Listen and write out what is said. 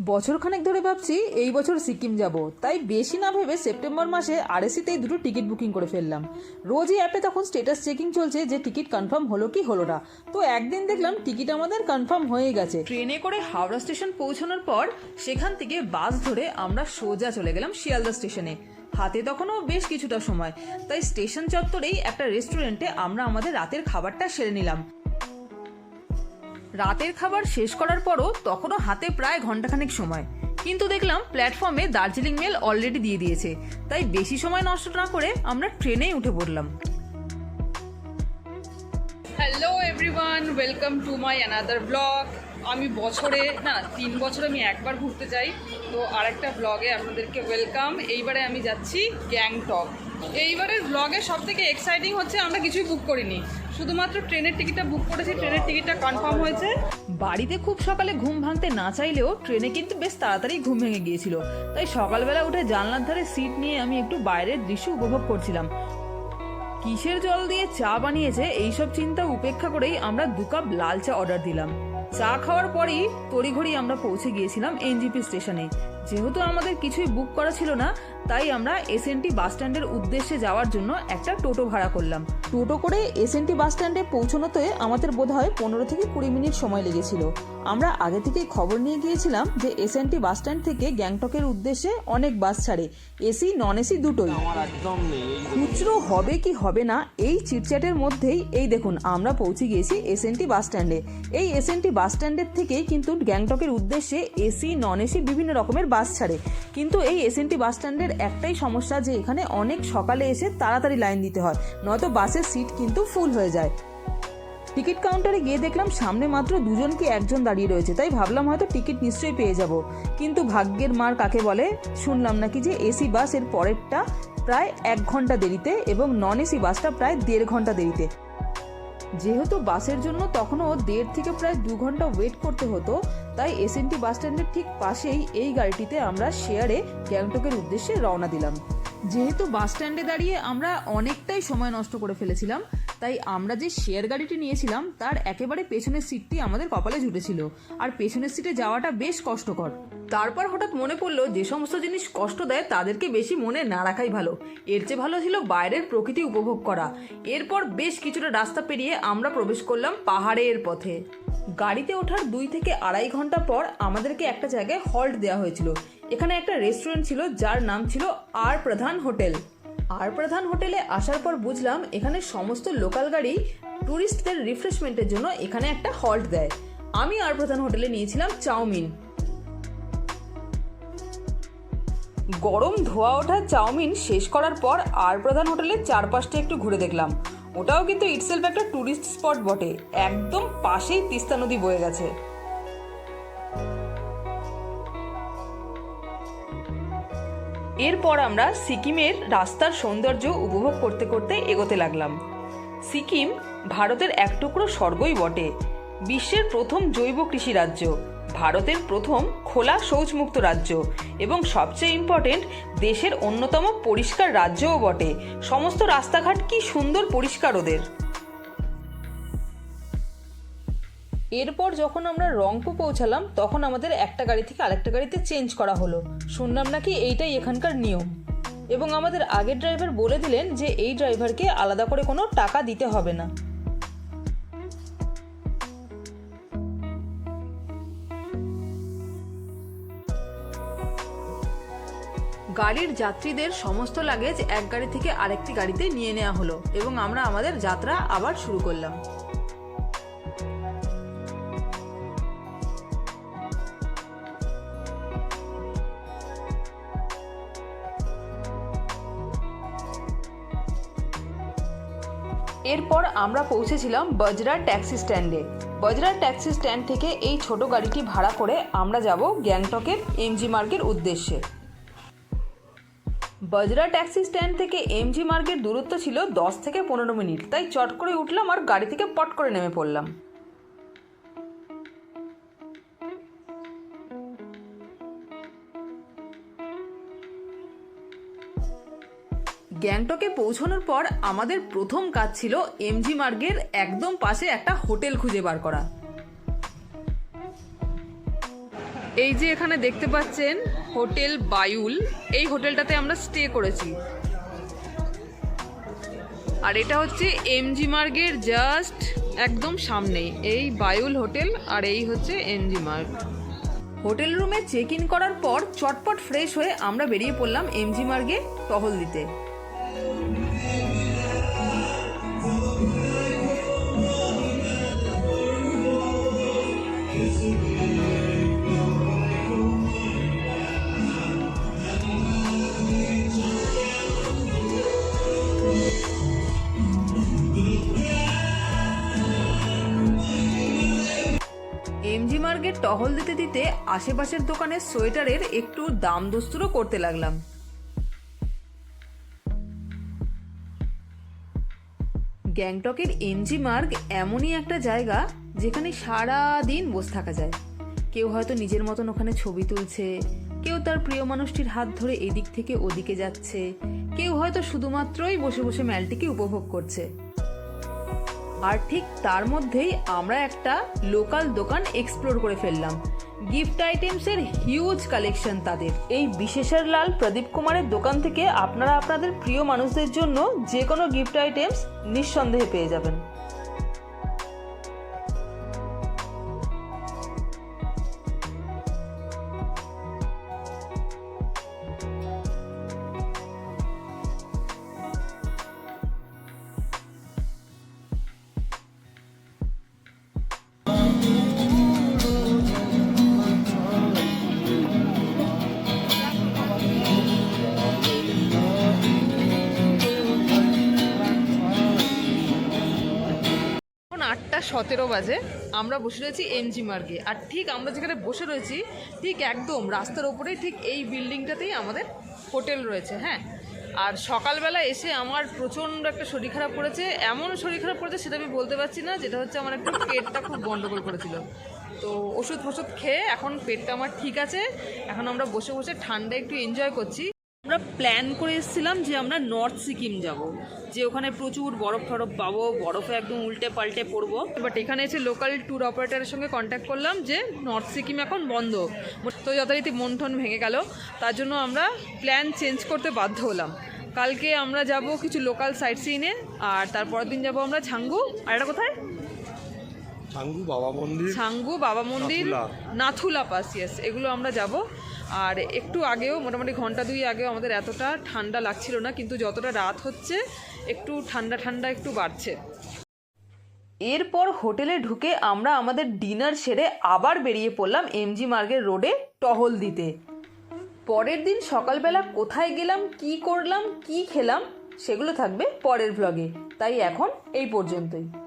বছরখানেক ধরে ভাবছি এই বছর সিকিম যাব। তাই বেশি না ভেবে সেপ্টেম্বর মাসে আরএসিতেই দুটো টিকিট বুকিং করে ফেললাম। রোজই অ্যাপে তখন স্টেটাস চেকিং চলছে যে টিকিট কনফার্ম হলো কি হলো না। তো একদিন দেখলাম টিকিট আমাদের কনফার্ম হয়ে গেছে। ট্রেনে করে হাওড়া স্টেশন পৌঁছানোর পর সেখান থেকে বাস ধরে আমরা সোজা চলে গেলাম শিয়ালদা স্টেশনে। হাতে তখনও বেশ কিছুটা সময়। তাই স্টেশন চত্বরেই একটা রেস্টুরেন্টে আমরা আমাদের রাতের খাবারটা সেরে নিলাম। রাতের খাবার শেষ করার পরও তখনও হাতে প্রায় ঘন্টাখানেক সময়। কিন্তু দেখলাম প্ল্যাটফর্মে দার্জিলিং মেল অলরেডি দিয়ে দিয়েছে। তাই বেশি সময় নষ্ট না করে আমরা ট্রেনেই উঠে পড়লাম। Hello everyone welcome to my another blog আমি বছরে, না, তিন বছর আমি একবার ঘুরতে যাই। তো আরেকটা ব্লগে আপনাদেরকে ওয়েলকাম এইবারে আমি যাচ্ছি গ্যাংটক এইবারের ব্লগে সব থেকে এক্সাইটিং হচ্ছে, আমরা কিছুই বুক করিনি। শুধুমাত্র ট্রেনের টিকিটটা বুক করেছি, ট্রেনের টিকিটটা কনফার্ম হয়েছে। বাড়িতে খুব সকালে ঘুম ভাঙতে না চাইলেও ট্রেনে কিন্তু বেশ তাড়াতাড়ি ঘুম ভেঙে গিয়েছিল। তাই সকালবেলা উঠে জানলার ধারে সিট নিয়ে আমি একটু বাইরের দৃশ্য উপভোগ করছিলাম। কিসের জল দিয়ে চা বানিয়েছে, এইসব চিন্তা উপেক্ষা করেই আমরা দু কাপ লাল চা অর্ডার দিলাম। চা খাওয়ার পরেই তড়িঘড়ি আমরা পৌঁছে গিয়েছিলাম এনজিপি স্টেশনে। যেহেতু আমাদের কিছুই বুক করা ছিল না, তাই আমরা এসএনটি বাস স্ট্যান্ডের উদ্দেশ্যে যাওয়ার জন্য একটা টোটো ভাড়া করলাম। টোটো করে এসএনটি বাস স্ট্যান্ডে পৌঁছানোতে আমাদের বোধ হয় পনেরো থেকে কুড়ি মিনিট সময় লেগেছিল। আমরা আগে থেকেই খবর নিয়ে গিয়েছিলাম যে এসএনটি বাস স্ট্যান্ড থেকে গ্যাংটকের উদ্দেশ্যে অনেক বাস ছাড়ে। এসি নন এসি দুটোই খুচরো হবে কি হবে না এই চিটচ্যাটের মধ্যেই এই দেখুন আমরা পৌঁছে গিয়েছি এসএনটি বাস স্ট্যান্ডে। এই এসএনটি বাস স্ট্যান্ডের থেকেই কিন্তু গ্যাংটকের উদ্দেশ্যে এসি নন এসি বিভিন্ন রকমের বাস ছাড়ে। কিন্তু এই এসএনটি বাস স্ট্যান্ডের একটাই সমস্যা যে এখানে অনেক সকালে এসে তাড়াতাড়ি লাইন দিতে হয় নয়তো বাসের সিট কিন্তু ফুল হয়ে যায়। টিকিট কাউন্টারে গিয়ে দেখলাম সামনে মাত্র দুজন কি একজন দাঁড়িয়ে রয়েছে। তাই ভাবলাম হয়তো টিকিট নিশ্চয়ই পেয়ে যাব। কিন্তু ভাগ্যের মার কাকে বলে? শুনলাম নাকি যে এসি বাসের পরেরটা প্রায় এক ঘণ্টা দেরিতে এবং নন এসি বাসটা প্রায় দেড় ঘণ্টা দেরিতে। যেহেতু বাসের জন্য তখনও দেড় থেকে প্রায় দু ঘণ্টা ওয়েট করতে হতো, তাই এসএনটি বাস স্ট্যান্ডের ঠিক পাশেই এই গাড়িটিতে আমরা শেয়ারে গ্যাংটকের উদ্দেশ্যে রওনা দিলাম। যেহেতু বাস স্ট্যান্ডে দাঁড়িয়ে আমরা অনেকটাই সময় নষ্ট করে ফেলেছিলাম তাই আমরা যে শেয়ার গাড়িটি নিয়েছিলাম, তার একেবারে পেছনের সিটটি আমাদের কপালে জুটেছিল। আর পেছনের সিটে যাওয়াটা বেশ কষ্টকর। তারপর হঠাৎ মনে পড়ল, যে সমস্ত জিনিস কষ্ট দেয়, তাদেরকে বেশি মনে না রাখাই ভালো। এর চেয়ে ভালো ছিল বাইরের প্রকৃতি উপভোগ করা। এরপর বেশ কিছুটা রাস্তা পেরিয়ে আমরা প্রবেশ করলাম পাহাড়ের পথে। গাড়িতে ওঠার দুই থেকে আড়াই ঘণ্টা পর আমাদেরকে একটা জায়গায় হল্ট দেওয়া হয়েছিল। এখানে একটা রেস্টুরেন্ট ছিল, যার নাম ছিল আর প্রধান হোটেল আর প্রধান হোটেলে আসার পর বুঝলাম এখানে সমস্ত লোকাল গাড়ি ট্যুরিস্টদের রিফ্রেশমেন্টের জন্য এখানে একটা হল্ট দেয়। আমি আর প্রধান হোটেলে নিয়েছিলাম চাউমিন। গরম ধোয়া ওঠা চাউমিন শেষ করার পর আর প্রধান হোটেলের চারপাশটা একটু ঘুরে দেখলাম। ওটাও কিন্তু ইটসেলফ একটা ট্যুরিস্ট স্পট বটে। একদম পাশেই তিস্তা নদী বয়ে গেছে। এরপর আমরা সিকিমের রাস্তার সৌন্দর্য উপভোগ করতে করতে এগোতে লাগলাম। সিকিম ভারতের এক টুকরো স্বর্গই বটে। বিশ্বের প্রথম জৈব কৃষি রাজ্য, ভারতের প্রথম খোলা শৌচমুক্ত রাজ্য এবং সবচেয়ে ইম্পর্টেন্ট দেশের অন্যতম পরিষ্কার রাজ্যও বটে। সমস্ত রাস্তাঘাট কি সুন্দর পরিষ্কার ওদের। এরপর যখন আমরা রংপু পৌঁছালাম, তখন আমাদের একটা গাড়ি থেকে আরেকটা গাড়িতে চেঞ্জ করা হলো। শুনলাম নাকি এইটাই এখানকার নিয়ম। এবং আমাদের আগের ড্রাইভার বলে দিলেন যে, এই ড্রাইভারকে আলাদা করে কোনো টাকা দিতে হবে না। গাড়ির যাত্রীদের সমস্ত লাগেজ এক গাড়ি থেকে আরেকটি গাড়িতে নিয়ে নেওয়া হলো এবং আমরা আমাদের যাত্রা আবার শুরু করলাম। এরপর আমরা পৌঁছেছিলাম বজরা ট্যাক্সি স্ট্যান্ডে। বজরা ট্যাক্সি স্ট্যান্ড থেকে এই ছোট গাড়িটি ভাড়া করে আমরা যাব গ্যাংটকের এমজি মার্গের উদ্দেশ্যে। বজরা ট্যাক্সি স্ট্যান্ড থেকে এমজি মার্গের দূরত্ব ছিল দশ থেকে পনেরো মিনিট, তাই চট করে উঠলাম আর গাড়ি থেকে পট করে নেমে পড়লাম। গ্যাংটকে পৌঁছানোর পর আমাদের প্রথম কাজ ছিল এমজি মার্গের একদম পাশে একটা হোটেল খুঁজে বার করা। এই যে এখানে দেখতে পাচ্ছেন হোটেল বায়ুল, এই হোটেলটাতে আমরা স্টে করেছি। আর এটা হচ্ছে এমজি মার্গের জাস্ট একদম সামনেই এই বায়ুল হোটেল আর এই হচ্ছে এমজি মার্গ। হোটেল রুমে চেক ইন করার পর চটপট ফ্রেশ হয়ে আমরা বেরিয়ে পড়লাম এমজি মার্গে টহল দিতে। এমজি টহল দিতে দিতে আশেপাশের দোকানের সোয়েটারের একটু দাম দস্তুরও করতে লাগলাম। গ্যাংটকের এমজি মার্গ এমনই একটা জায়গা যেখানে সারা দিন বসে থাকা যায়। কেউ হয়তো নিজের মতন ওখানে ছবি তুলছে, কেউ তার প্রিয় মানুষটির হাত ধরে এদিক থেকে ওদিকে যাচ্ছে, কেউ হয়তো শুধুমাত্রই বসে বসে ম্যালটিকে উপভোগ করছে। আর ঠিক তার মধ্যেই আমরা একটা লোকাল দোকান এক্সপ্লোর করে ফেললাম। গিফট আইটেমসের হিউজ কালেকশন তাদের। এই বিশেষের লাল প্রদীপ কুমারের দোকান থেকে আপনারা আপনাদের প্রিয় মানুষদের জন্য যে কোনো গিফট আইটেমস নিঃসন্দেহে পেয়ে যাবেন। আটটা সতেরো বাজে, আমরা বসে রয়েছি এমজি মার্গে। আর ঠিক আমরা যেখানে বসে রয়েছি, ঠিক একদম রাস্তার ওপরেই ঠিক এই বিল্ডিংটাতেই আমাদের হোটেল রয়েছে হ্যাঁ। আর সকালবেলা এসে আমার প্রচণ্ড একটা শরীর খারাপ করেছে। এমন শরীর খারাপ করেছে সেটা আমি বলতে পারছি না, যেটা হচ্ছে আমার একটু পেটটা খুব গন্ডগোল করেছিল। তো ওষুধ ফষুধ খেয়ে এখন পেটটা আমার ঠিক আছে। এখন আমরা বসে বসে ঠান্ডা একটু এনজয় করছি। আমরা প্ল্যান করে এসেছিলাম যে আমরা নর্থ সিকিম যাব। যে ওখানে প্রচুর বরফ টরফ পাবো বরফে একদম উল্টে পাল্টে পড়ব। বাট এখানে এসে লোকাল ট্যুর অপারেটারের সঙ্গে কন্ট্যাক্ট করলাম যে নর্থ সিকিম এখন বন্ধ। তো যথারীতি মন টন ভেঙে গেল। তার জন্য আমরা প্ল্যান চেঞ্জ করতে বাধ্য হলাম। কালকে আমরা যাব কিছু লোকাল সাইট সিনে আর তারপরের দিন যাব আমরা ছাঙ্গু। আর এটা কোথায়? ছাঙ্গু বাবা মন্দির ছাঙ্গু বাবা মন্দির। নাথুলা। পাস ইয়েস এগুলো আমরা যাব। আর একটু আগেও, মোটামুটি ঘণ্টা দুই আগেও আমাদের এতটা ঠান্ডা লাগছিল না, কিন্তু যতটা রাত হচ্ছে, একটু ঠান্ডা ঠান্ডা একটু বাড়ছে। এরপর হোটেলে ঢুকে আমরা আমাদের ডিনার সেরে আবার বেরিয়ে পড়লাম এমজি মার্গের রোডে টহল দিতে। পরের দিন সকালবেলা কোথায় গেলাম, কি করলাম, কি খেলাম, সেগুলো থাকবে পরের ব্লগে তাই এখন এই পর্যন্তই।